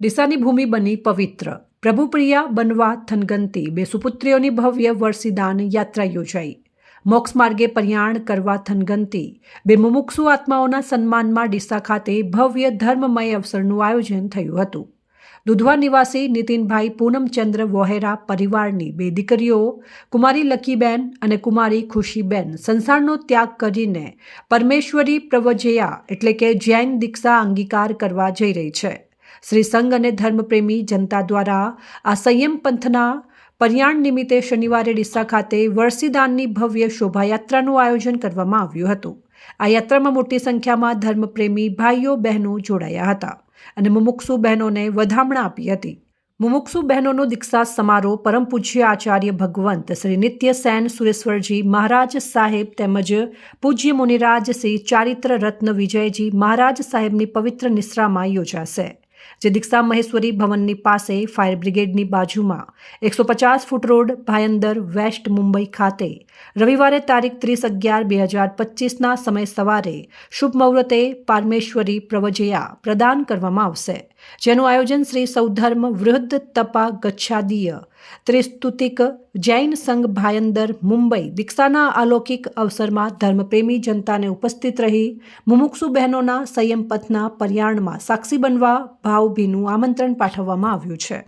ડીસાની ભૂમિ બની પવિત્ર. પ્રભુપ્રિયા બનવા થનગંતી બે સુપુત્રીઓની ભવ્ય વર્ષિદાન યાત્રા યોજાઈ. મોક્ષ માર્ગે પર્યાણ કરવા થનગંતી બે મુમુક્ષુ આત્માઓના સન્માનમાં ડીસા ખાતે ભવ્ય ધર્મમય અવસરનું આયોજન થયું હતું. દુધવા નિવાસી નીતિનભાઈ પૂનમચંદ્ર વોહેરા પરિવારની બે દીકરીઓ, કુમારી લકીબેન અને કુમારી ખુશીબેન સંસારનો ત્યાગ કરીને પરમેશ્વરી પ્રવજયા એટલે કે જૈન દીક્ષા અંગીકાર કરવા જઈ રહી છે. શ્રી સંઘ અને ધર્મપ્રેમી જનતા દ્વારા આ સંયમ પંથના પર્યાણ નિમિત્તે શનિવારે ડીસા ખાતે વરસીદાનની ભવ્ય શોભાયાત્રાનું આયોજન કરવામાં આવ્યું હતું. આ યાત્રામાં મોટી સંખ્યામાં ધર્મપ્રેમી ભાઈઓ, બહેનો જોડાયા હતા અને મુમુક્ષુ બહેનોને વધામણા આપી હતી. મુમુક્ષુ બહેનોનો દીક્ષા સમારોહ પરમ પૂજ્ય આચાર્ય ભગવંત શ્રી નિત્ય સેન સુરેશ્વરજી મહારાજ સાહેબ તેમજ પૂજ્ય મુનિરાજ શ્રી ચારિત્ર રત્ન વિજયજી મહારાજ સાહેબની પવિત્ર નિશ્રામાં યોજાશે. જે દીક્ષા મહેશ્વરી ભવનની પાસે ફાયર બ્રિગેડની બાજુમાં એકસો પચાસ foot road Bhayandar west Mumbai ખાતે રવિવારે તારીખ ત્રીસ અગિયાર બે હજાર પચીસના સમય સવારે શુભ મુહૂર્તે પારમેશ્વરી પ્રવજયા પ્રદાન કરવામાં આવશે, જેનું આયોજન શ્રી સૌધર્મ વૃદ્ધ તપા ગચ્છાદીય ત્રિસ્તુતિક જૈન સંઘ ભાયંદર મુંબઈ દીક્ષાના અલૌકિક અવસરમાં ધર્મપ્રેમી જનતાને ઉપસ્થિત રહી મુમુક્ષુ બહેનોના સંયમ પથના પર્યાણમાં સાક્ષી બનવા ભાવભીનું આમંત્રણ પાઠવવામાં આવ્યું છે.